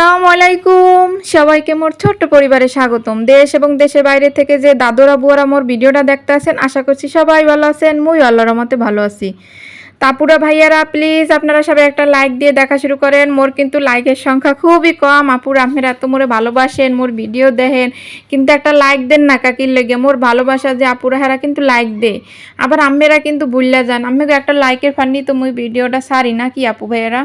আসসালামু আলাইকুম। সবাইকে মোর ছোট্ট পরিবারে স্বাগতম। দেশ এবং দেশের বাইরে থেকে যে দাদুরা, বুয়ারা মোর ভিডিওটা দেখতে আছেন, আশা করছি সবাই ভালো আছেন মুই আল্লাহর মতে ভালো আছি। তাপুরা ভাইয়ারা প্লিজ আপনারা সবাই একটা লাইক দিয়ে দেখা শুরু করেন। মোর কিন্তু লাইকের সংখ্যা খুবই কম। আপুর আপনারা এত মোরে ভালোবাসেন, মোর ভিডিও দেখেন। কিন্তু একটা লাইক দেন না কাকির লেগে। মোর ভালোবাসা যে আপুরা, হেরা কিন্তু লাইক দে আবার আম্মেরা কিন্তু ভুললা যান। আমি একটা লাইকের ফান্ডি তো মুই ভিডিওটা সারি না কি আপু ভাইয়ারা?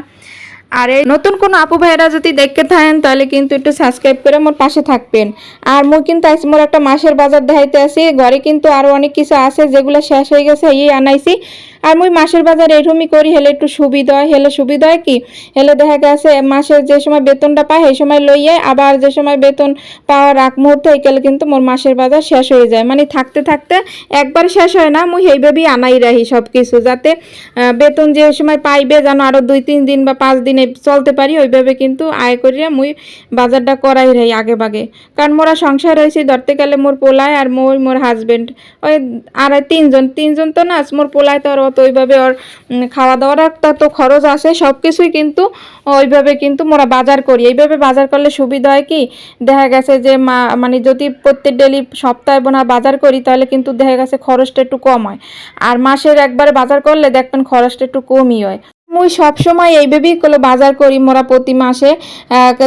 আর এই নতুন কোনো আপু ভাইয়েরা যদি দেখতে থাকেন, তাহলে কিন্তু একটু সাবস্ক্রাইব করে আমার পাশে থাকবেন। আর মুই কিন্তু আজ মোর একটা মাসের বাজার দেখাইতে আছি ঘরে কিন্তু আরও অনেক কিছু আছে, যেগুলো শেষ হয়ে গেছে, এই আনাইছি। আর মুই মাসের বাজার এরকমই করি, হেলে একটু সুবিধা হয় হেলে সুবিধা হয় কি? হেলে দেখা গেছে মাসের যে সময় বেতনটা পাই সেই সময় লইয়ে আবার যে সময় বেতন পাওয়ার আগ মুহূর্তে একেলে কিন্তু মোর মাসের বাজার শেষ হয়ে যায়। মানে থাকতে থাকতে একবার শেষ হয় না, মুই সেইভাবেই আনাই রাহি সব কিছু যাতে বেতন যে সময় পাইবে যেন আরও দুই তিন দিন বা পাঁচ দিনে চলতে পারি, ওইভাবে কিন্তু আয় করিয়া মুই বাজারটা করাই রাহি আগে বাগে কারণ মোরা সংসার হয়েছি ধরতে গেলে মোর পোলায় আর মই, মোর হাজবেন্ড ওই আর তিনজন তিনজন তো না, মোর পোলায় তো আর অত ওইভাবে ওর খাওয়া দাওয়ার একটা তো খরচ আছে সব কিছুই কিন্তু ওইভাবে কিন্তু মোরা বাজার করি। এইভাবে বাজার করলে সুবিধা হয় কি? দেখা গেছে যে মা মানে যদি প্রত্যেক ডেলি সপ্তাহে বোনা বাজার করি, তাহলে কিন্তু দেখা গেছে খরচটা একটু কম হয়। আর মাসের একবারে বাজার করলে দেখবেন খরচটা একটু কমই হয়। মুই সবসময় এইভাবেই কোনো বাজার করি, মোরা প্রতি মাসে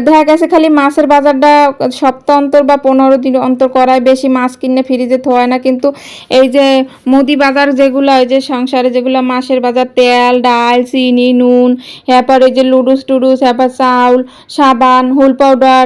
দেখা গেছে খালি মাছের বাজারটা সপ্তাহ অন্তর বা পনেরো দিন অন্তর করায়, বেশি মাছ কিনে ফ্রিজে থোয় না। কিন্তু এই যে মুদি বাজার যেগুলো ওই যে সংসারে যেগুলো মাসের বাজার, তেল, ডাল, চিনি, নুন এরপর ওই যে লুডুস টুডুস এরপর চাউল, সাবান, হুল পাউডার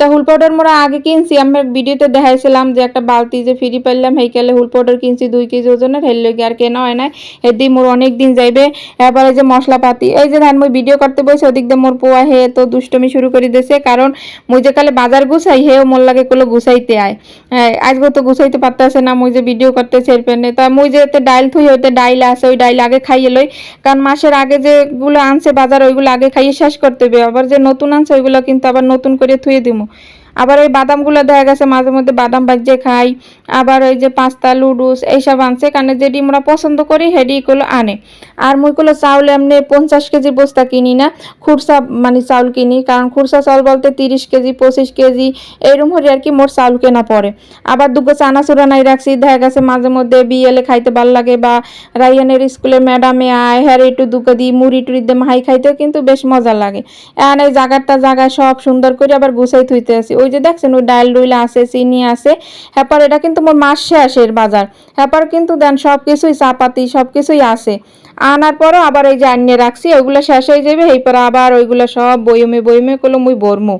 তা হুল পাউডার মোরা আগে কিনছি। আমরা ভিডিওতে দেখাইছিলাম যে একটা বালতি যে ফ্রি পাইলাম হেইকালে হুল পাউডার কিনছি দুই কেজি ওজনের, হের লগে আর কেনা হয় না এর দিয়ে মোর অনেক দিন যাইবে। এরপরে যে মশলাপাতি এই যে ধান, মুই ভিডিও করতে বসে ওদিক দিয়ে মোর পোয়া, হে তো দুষ্টমি শুরু করে দিয়েছে। কারণ মুই যে কালে বাজার গুছাই, হেও মোর লাগে কোলো গুছাইতে আয়। হ্যাঁ আজকে তো গুছাইতে পারতেছে না, মুই যে ভিডিও করতে ছেড়পেনে তা মুই যে এতে ডাইল থুই, ওইতে ডাইল আছে, ওই ডাইল আগে খাইয়ে লই। কারণ মাসের আগে যেগুলো আনছে বাজার, ওইগুলো আগে খাইয়ে শেষ করতে হবে আবার যে নতুন আনছে, ওইগুলো কিন্তু আবার নতুন করে থুয়ে দিমু। আবার ওই বাদামগুলো দেখা গেছে, মাঝে মধ্যে বাদাম বাজিয়ে খাই। আবার ওই যে পাস্তা, লুডুস, এইসব আনছে। কারণ যেটি আমরা পছন্দ করি, হেডি গুলো আনে। আর মুইগুলো চাউল এমনি পঞ্চাশ কেজি বস্তা কিনি না, খুরসা মানে চাউল কিনি, কারণ খুরসা চাউল বলতে তিরিশ কেজি, পঁচিশ কেজি, এইরকম হলে আর কি মোর চাউল কেনা পড়ে। আবার দুগো চানা চুরানাই রাখছি, দেখা গেছে মাঝে মধ্যে বিয়েলে খাইতে ভালো লাগে বা রাইয়ানের স্কুলে ম্যাডামে আয় হ্যাঁ একটু দুটো দিই, মুড়ি টুড়ি দিয়ে মাহাই খাইতেও কিন্তু বেশ মজা লাগে। এখন এই জায়গাটা জায়গায় সব সুন্দর করে আবার গুছাই থুইতে আসি ওই যে দেখছেন, ওই ডাল ডুইল আছে, চিনি আছে হ্যাপার এটা কিন্তু মোর মাস শেষের বাজার। হ্যাপার কিন্তু দেন সব কিছুই চাপাতি সব কিছুই আছে। আনার পরও আবার এই যে আনিয়ে রাখছি ওইগুলো শেষ হয়ে যাবে, এই পরে আবার ওইগুলো সব বয়মে বয়মে করল মুই ভরমু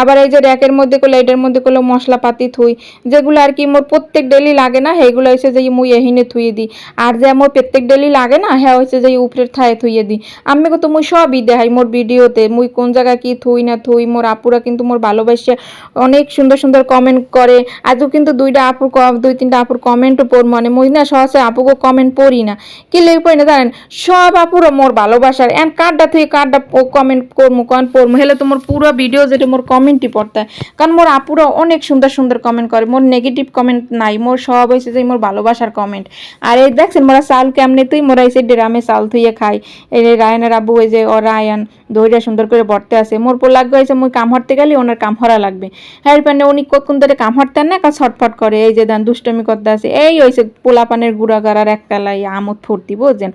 আবার এই যে র্যাকের মধ্যে করল এটার মধ্যে করল মশলাপাতি থুই, যেগুলো আর কি মোর প্রত্যেক ডেলি লাগে না, সেইগুলো হচ্ছে যে মুই এহিনে থুয়ে দিই। আর যে মোর প্রত্যেক ডেলি লাগে না হ্যাঁ হচ্ছে যে উপরের থায়ে থুয়ে দিই। আমি তো মুই সবই দেখাই মোর ভিডিওতে, মুই কোন জায়গায় কি থুই না থুই, মোর আপুরা কিন্তু মোর ভালোবাসে, অনেক সুন্দর সুন্দর কমেন্ট করে। আজও কিন্তু দুইটা আপুর দুই তিনটা আপুর কমেন্টও পড় মানে মুই না সহজে আপুকে কমেন্ট পড়ি না। কি লেগে পড়ি না জানেন? সব আপুরও মোর ভালোবাসার। এন কার্ডটা থেকে কার্ডটা কমেন্ট করমু কন পড়মু হেলে তো মোর পুরো ভিডিও যেটা মোর কমেন্টই পড়তে। কারণ মোর আপুরা অনেক সুন্দর সুন্দর কমেন্ট করে। মোর নেগেটিভ কমেন্ট নাই। মোর সব হয়েছে যে মোর ভালোবাসার কমেন্ট আর এই দেখছেন মোরা চাল কেমনে তুই মোরা এসে ড্রামে চাল থুইয়ে খাই। এই রায়নের আব্বু ওই যে ও রায়ন দইটা সুন্দর করে বর্তে আছে মোর পোর লাগবে হয়েছে মুই কাম হরতে গেলে ওনার কাম হরা লাগবে। হ্যাঁ পানে উনি কতক্ষণ ধরে কাম হরতেন না কাজ ছটফট করে। এই যে দেন দুষ্টমি করতে আছে এই হয়েছে পোলাপানের গুড়া গাড়ার একটালাই আমোদ ফুর্তি, বুঝছেন?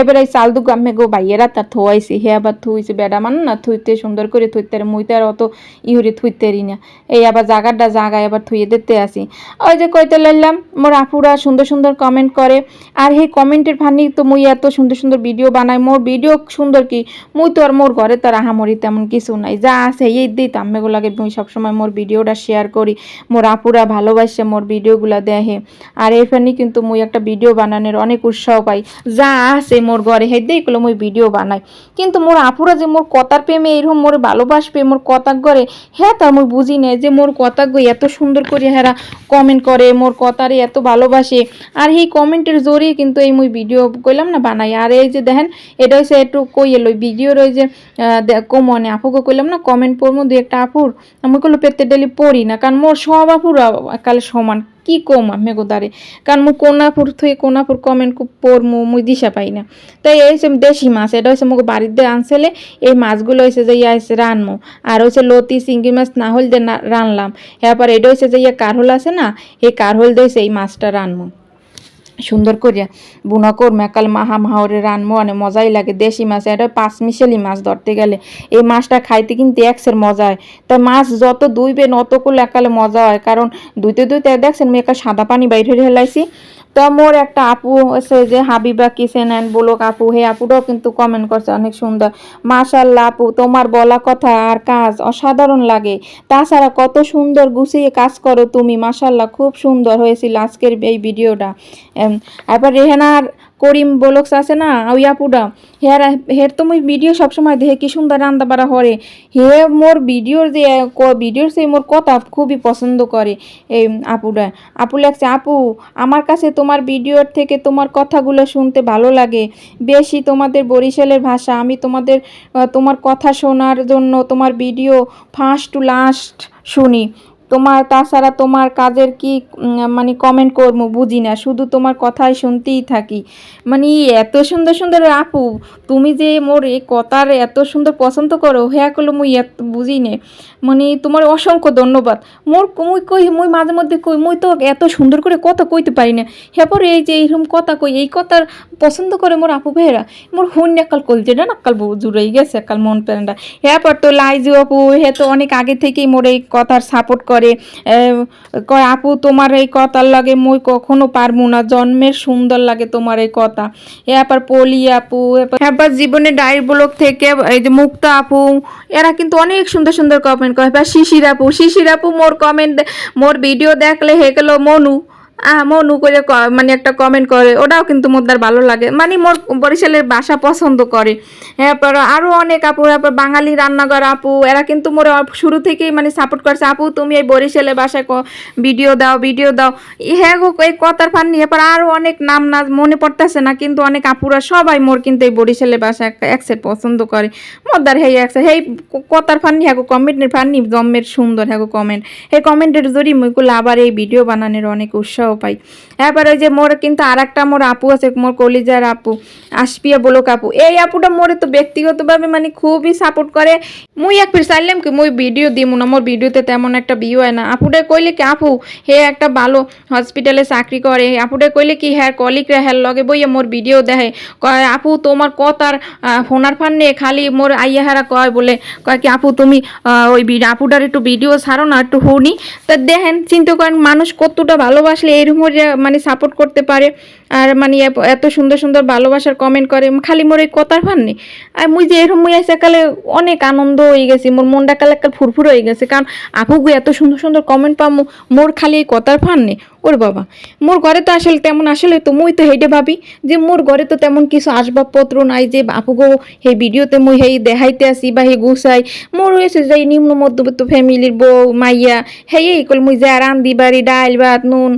এবার এই চাল দুগো আমি গো বাইয়েরা তার থোয়াইছি। হে আবার থুইছে বেড়া মান না, থুইতে সুন্দর করে থুইতে মুইতে আর অত ইউরি থুইতেরি না। এই আবার জাগারটা জাগায় আবার থুইয়ে দিতে আসি। ওই যে কইতে লাইলাম, মোর আপুরা সুন্দর সুন্দর কমেন্ট করে। আর সেই কমেন্টের ফানি তো মুই এত সুন্দর সুন্দর ভিডিও বানাই, মোর ভিডিও সুন্দর কি? মুই তো আর মোর ঘরে তার আহামরি তেমন কিছু নাই। যা আছে এই দিই তো তাম্মেগুলাকে মুই সবসময় মোর ভিডিওটা শেয়ার করি। মোর আপুরা ভালোবাসে মোর ভিডিওগুলা দেখে। আর এই ফানি কিন্তু মুই একটা ভিডিও বানানোর অনেক উৎসাহ পাই। যা আছে মোর ঘরে হেই দেই গুলো মুই ভিডিও বানাই। কিন্তু মোর আপুরা যে মোর কথার প্রেমে এরকম মোর ভালোবাসবে, মোর কথার ঘরে হ্যাঁ তা মুই বুঝি না যে মোর কথা এত সুন্দর করে হেরা কমেন্ট করে, মোর কথারে এত ভালোবাসে। আর এই কমেন্টের জোরে কিন্তু এই মুই ভিডিও কইলাম না বানাই। আর এই যে দেখেন, এটা হচ্ছে একটু কই এলো ভিডিওর ওই যে দে- কমনে আপুকে কইলাম না কমেন্ট পড়ব, দুই একটা আপুর। আমি কইলো পেতে ডেলি পড়ি না। কারণ মোর সব আপুর কালে সমান। কি কম আমি গোদারে কারণ মুই কোনাপুর থেকে কোনাপুর কমেন্ট খুব পড়মু মুই দিশা পাই না। তাই এই হচ্ছে দেশি মাছ, এটা হচ্ছে মোক বাড়িতে আনছেলে, এই মাছগুলো হয়েছে যে ইয়া হচ্ছে রানমো। আর হচ্ছে লতি, চিংড়ি মাছ, না হল যে রানলাম। এরপর এটা হয়েছে যে ইয়া কারহল আছে না, এই কারহল দিয়েছে এই মাছটা রানমু। সুন্দর করিয়া বুনা করমু। একাল মাহা মাহরে রানমো অনেক মজাই লাগে দেশি মাছ। এটা পাঁচ মিশালি মাছ ধরতে গেলে। এই মাছটা খাইতে কিন্তু একসের মজা হয়। তা মাছ যত দুইবেন অত করলে একালে মজা হয়। কারণ দুইতে দুইতে দেখছেন আমি একা সাদা পানি বাইরে হেলাইছি। তো মোর একটা আপু আছে যে, হাবিবা কিচেন অ্যান্ড বলক আপু, হে আপুটাও কিন্তু কমেন্ট করছে, অনেক সুন্দর। মাশাল্লাহ আপু, তোমার বলা কথা আর কাজ অসাধারণ লাগে। তাছাড়া কত সুন্দর গুছিয়ে কাজ করো তুমি। মাশাল্লাহ খুব সুন্দর হয়েছিল আজকের এই ভিডিওটা। এবার রেহেনার করিম বলক্স আছে না ওই আপুটা হেয়ার হের তো মুই ভিডিও সবসময় দেখে কি সুন্দর রান্না বাড়া হরে। হে মোর ভিডিওর যে ভিডিওর সেই মোর কথা খুবই পছন্দ করে এই আপুটা আপু লাগছে, আপু, আমার কাছে তোমার ভিডিওর থেকে তোমার কথাগুলো শুনতে ভালো লাগে। বেশি তোমাদের বরিশালের ভাষা, আমি তোমাদের তোমার কথা শোনার জন্য তোমার ভিডিও ফার্স্ট টু লাস্ট শুনি। তোমার, তাছাড়া তোমার কাজের কি মানে কমেন্ট করব, বুঝি না। শুধু তোমার কথাই শুনতেই থাকি। মানে এত সুন্দর সুন্দর আপু, তুমি যে মোর এই কথার এত সুন্দর পছন্দ করো হ্যাঁ করল মুই এত বুঝি নে। মানে তোমার অসংখ্য ধন্যবাদ। মোর মুই কই, মুই মাঝে মধ্যে কই, মুই তো এত সুন্দর করে কথা কইতে পারি না। হ্যাঁ পরে এই যে এইরকম কথা কই, এই কথার পছন্দ করে মোর আপু ভাইয়েরা, মোর হুন একাল কলজেটা না কাল জুড়েই গেছে একাল মন প্যান্ডা হ্যাঁ পর তো লাইজু আপু হ্যাঁ তো অনেক আগে থেকেই মোর এই কথার সাপোর্ট করে। কয়, আপু, তোমার এই কথার লাগে মই কখনো পারব না। জন্মের সুন্দর লাগে তোমার এই কথা। এরপর পলি আপু এবার জীবনে ডায়ের ব্লক থেকে, এই যে মুক্তা আপু, এরা কিন্তু অনেক সুন্দর সুন্দর কমেন্ট করে। এবার শিশির আপু শিশির আপু, মোর কমেন্ট মোর ভিডিও দেখলে হে গেল মনু। মনু করে মানে একটা কমেন্ট করে, ওটাও কিন্তু মোদ্দার ভালো লাগে। মানে মোর বরিশালের বাসা পছন্দ করে। এরপর আরও অনেক আপু, এরপর বাঙালি রান্নাঘর আপু, এরা কিন্তু মোর শুরু থেকেই মানে সাপোর্ট করছে। আপু, তুমি এই বরিশালের ভাষায় ভিডিও দাও ভিডিও দাও। হ্যাঁ গো, এই কথার ফান্নি এরপর আরও অনেক নাম না মনে পড়তেছে না, কিন্তু অনেক আপুরা সবাই মোর কিন্তু এই বরিশালের ভাষা একসেট পছন্দ করে। মোদ্দার হেই একসে হেই কথার ফান্নি হ্যাঁ কমেন্টের ফান্নি জম্মের সুন্দর হ্যাঁ কমেন্ট এই কমেন্টের জড়ি মুইকুল আবার এই ভিডিও বানানোর অনেক উৎসাহ পাই। এবার ওই যে মোর কিন্তু আর একটা মোর আপু আছে, মোর কলিজার আপু। আসপিয়া বলক আপু। এই আপুটা মোরে তো ব্যক্তিগতভাবে মানে খুবই সাপোর্ট করে। মুই এক ফির চাইলাম কি মুই ভিডিও দিই না, মোর ভিডিওতে তেমন একটা ভিউ হয় না। আপুটা কইলে কি, আপু, হে একটা ভালো হসপিটালে চাকরি করে। আপুটা কইলে কি হ্যাঁ কলিগরা হ্যার লগে বইয়ে মোর ভিডিও দেখে। কয়, আপু, তোমার কথার ফোনার ফান নিয়ে খালি মোর আইয়া হারা কয় বলে। কয় কি, আপু, তুমি ওই আপুটার একটু ভিডিও ছাড়ো না, একটু শুনি। তা দেখেন, চিন্তা করেন, মানুষ কতটা ভালোবাসলে এরকম মানে সাপোর্ট করতে পারে। আর মানে এত সুন্দর সুন্দর ভালোবাসার কমেন্ট করে, খালি মোর এই কথার ফান নেই। আর মুই যে এরকম মুই কালে অনেক আনন্দ হয়ে গেছি, মোর মনটা কালে কাল ফুরফুর হয়ে গেছে। কারণ আপুগু এত সুন্দর সুন্দর কমেন্ট পামু, মোর খালি এই কথার ফান নেই। ওর বাবা, মোর ঘরে তো আসলে তেমন আসলে তো মুই তো হেঁটে ভাবি যে মোর ঘরে তো তেমন কিছু আসবাবপত্র নাই যে আপুগো সেই ভিডিওতে মুই হেই দেখাইতে আসি বা হে গুছাই। মোর হয়েছে যে নিম্ন মধ্যবিত্ত ফ্যামিলির বউ, মাইয়া, হেই এই কল মুই যা রান্দি বাড়ি, ডাল, ভাত, নুন,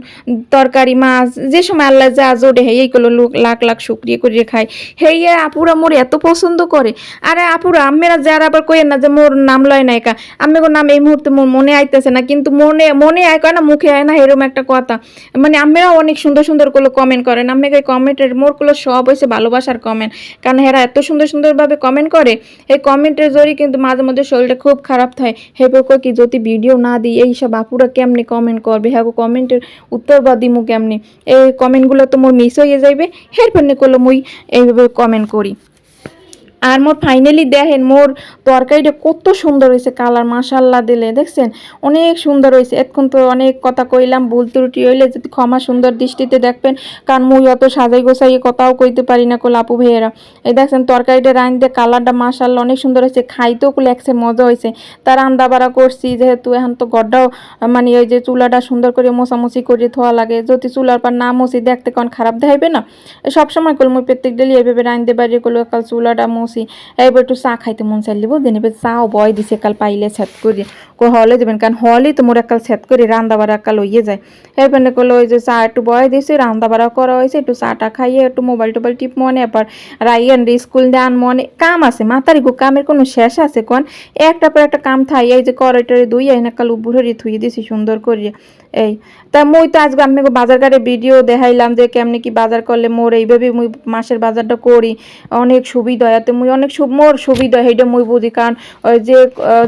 তরকারি, মাছ, যে সময় আল্লাহ যা জোরে হেই কলো লোক, লাখ লাখ শুক্রিয়া করিয়ে খায় হেই আপুরা মোর এত পছন্দ করে। আরে আপুরা আমেরা যারা আবার কইেন না যে মোর নাম লয় নায়িকা আমি নাম এই মুহূর্তে মোর মনে আইতেছে না। কিন্তু মনে মনে আয়, কয় না, মুখে আয় না এরকম একটা কথা। মানে আমেরাও অনেক সুন্দর সুন্দর করে। কমেন্ট করেন আমি কমেন্টের মোরগুলো সব হয়েছে ভালোবাসার কমেন্ট কারণ এরা এত সুন্দর, সুন্দরভাবে কমেন্ট করে, এই কমেন্টের জড়িয়ে কিন্তু মাঝে মধ্যে শরীরটা খুব খারাপ থাকে। হে কই কি যদি ভিডিও না দিই, এই সব আপুরা কেমনি কমেন্ট করবে? হ্যাঁ কমেন্টের উত্তর বা দিমু কেমনি? এই কমেন্টগুলো তো মিস হয়ে যাইবে হের ফেনে করল মুই এইভাবে কমেন্ট করি আর মোর ফাইনালি দেখেন, মোর তরকারিটা কত সুন্দর হয়েছে কালার মাশাল্লাহ দিলে, দেখছেন? অনেক সুন্দর হয়েছে। এতক্ষণ তো অনেক কথা কইলাম, ভুল ত্রুটি হইলে যদি ক্ষমা সুন্দর দৃষ্টিতে দেখবেন, কারণ মুই অত সাজাই গোছাই কথাও কইতে পারি না কোল আপু ভাইয়েরা। এই দেখছেন, তরকারিটা রাইন দিয়ে কালারটা মাশাল্লাহ অনেক সুন্দর হয়েছে, খাইতেও কুলে একসে মজা হয়েছে। তার রান্দা বাড়া করছি, যেহেতু এখন তো গড্ডাও মানে ওই যে চুলাটা সুন্দর করে মোছামুছি করে ধোয়া লাগে, যদি চুলার পর না মুছি, দেখতে কোন খারাপ দেখাইবে না? সবসময় কল মুই প্রত্যেক ডেলি এইভাবে রাইন্দে বাড়ি করল কাল চুলাটা মুছি এবার একটু চা খাইতে মন চাইলিব, দিন এবার চাও বয় দিছে কাল পাইলে ছাত করে। কো হলে কারণ হলেই তো মোর একাল ছাত করে রান্দা বাড়া একাল লইয়ে যায়। এরপর করল ওই যে চা একটু বয় দিছে রান্দা বাড়া করা হয়েছে একটু চাটা খাইয়ে একটু মোবাইল টোবাইল টিপ মনে, এবার রাইয়ান স্কুল দেন মনে, কাম আছে, মাতারি গো, কামের কোনো শেষ আছে, কোন? একটা পর একটা কাম থাই, এই যে করাইটারে দুই আইনা কাল উপরে থুই দিছি সুন্দর করে এই, তা মুই তো আজকে আমি বাজার ঘাটে ভিডিও দেখাইলাম যে কেমনি কি বাজার করলে মোর এইভাবে মুই মাসের বাজারটা করি। অনেক সুবিধা হয় এতে মুই অনেক মোর সুবিধা সেইটা মুই বুঝি, কারণ ওই যে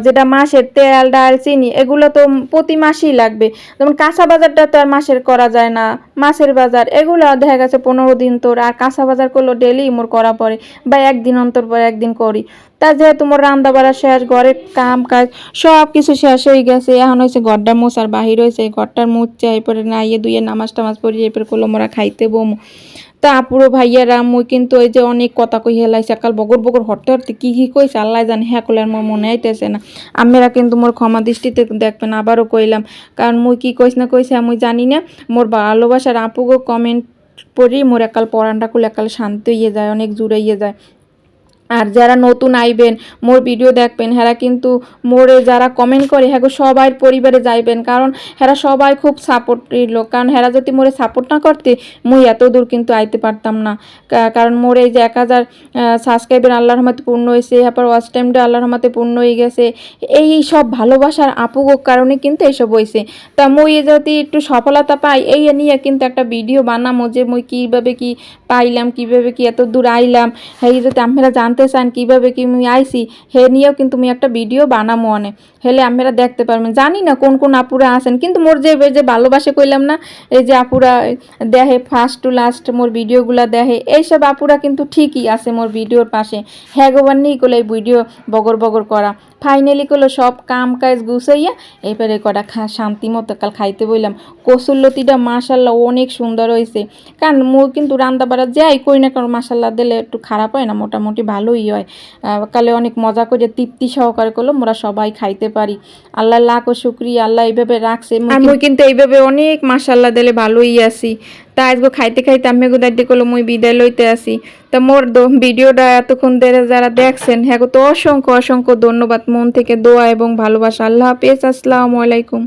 যেটা মাসের তেল, ডাল, চিনি, এগুলো তো প্রতি মাসেই লাগবে। যেমন কাঁচা বাজারটা তো আর মাসের করা যায় না মাছের বাজার, এগুলো দেখা গেছে পনেরো দিন তোর, আর কাঁচা বাজার করলেও ডেলি মোর করা পড়ে, বা একদিন অন্তর পর একদিন করি। তা যেহেতু মোর রান্না বাড়া শেষ, ঘরের কাম কাজ সব কিছু শেষ হয়ে গেছে। এখন হয়েছে ঘরটা মুছ আর বাহির হয়েছে ঘরটার মুচ্ছে এরপরে নাইয়ে দুইয়ে নামাজ টামাজ পড়ি এরপরে করল মোরা খাইতে বমু। তা পুরো ভাইয়ারা মুই কিন্তু ওই যে অনেক কথা কই হেলাইছে। কাল বগর বগর হরতে হরতে কী কী কইছে? আল্লাহ জানে হ্যাঁ করলে আর মোর মনে আইতেছে না। আমেরা কিন্তু মোর ক্ষমা দৃষ্টিতে দেখবেন, আবারও কইলাম। কারণ মুই কি কইস না কইছে আমি জানি না। মোর ভালোবাসার আপুগো কমেন্ট পড়ি, মোর একাল পরানটা করলে একাল শান্তি হয়ে যায়, অনেক জুড়ে ইয়ে যায়। আর যারা নতুন আইবেন, মোর ভিডিও দেখবেন, হেরা কিন্তু মোরে যারা কমেন্ট করে হ্যাঁ সবাই পরিবারে যাইবেন। কারণ হেরা সবাই খুব সাপোর্টের লোক। কারণ হেরা যদি মোরে সাপোর্ট না করতে, মুই এত দূর কিন্তু আইতে পারতাম না। কারণ মোর এই যে এক হাজার সাবস্ক্রাইবার আল্লাহর রহমতে পূর্ণ হয়েছে তারপর ওয়াচ টাইমটা আল্লাহর রহমতে পূর্ণ হয়ে গেছে। এই সব ভালোবাসার আপুগোর কারণে কিন্তু এইসব হয়েছে তা মুই যদি একটু সফলতা পাই, এই নিয়ে কিন্তু একটা ভিডিও বানামো যে মুই কীভাবে কি পাইলাম, কীভাবে কি এত দূর আইলাম। হ্যাঁ যদি আমরা জানতে চান কীভাবে কি মুই আইছি হে নিয়েও কিন্তু মুই একটা ভিডিও বানামো অনে। হেলে আপনারা দেখতে পারবেন। জানি না কোন কোন আপুরা আছেন, কিন্তু মোর যে যে ভালোবাসে কইলাম না, এই যে আপুরা দেহে ফার্স্ট টু লাস্ট মোর ভিডিওগুলা দেহে এইসব আপুরা কিন্তু ঠিকই আছে মোর ভিডিওর পাশে। হ্যাঁ গোবার নেই করলে এই ভিডিও বগর বগর করা। ফাইনালি করল সব কাম কাজ গুছাইয়া এবারে কটা শান্তি মতো কাল খাইতে বললাম কসুল্লতিটা মাশাল্লাহ অনেক সুন্দর হয়েছে কারণ মো কিন্তু রান্না বাড়া যাই কই না কারণ মাশাল্লাহ দিলে একটু খারাপ হয় না, মোটামুটি ভালোই হয়। কালে অনেক মজা করে তৃপ্তি সহকারে করল মোরা সবাই খাইতে পারি। আল্লাহ লাখ ও শুক্রিয়া, আল্লাহ এইভাবে রাখছে। আর মুই কিন্তু এইভাবে অনেক মাশাল্লাহ দিলে ভালোই আছি। তা আজকে খাইতে খাইতে আমি গুদাইতে করল মুই বিদায় লইতে আসি। তা মোর ভিডিওটা এতক্ষণ ধরে যারা দেখছেন হ্যাঁ তো অসংখ্য অসংখ্য ধন্যবাদ। মন থেকে দোয়া এবং ভালোবাসা। আল্লাহ হাফেজ, আসসালামু আলাইকুম।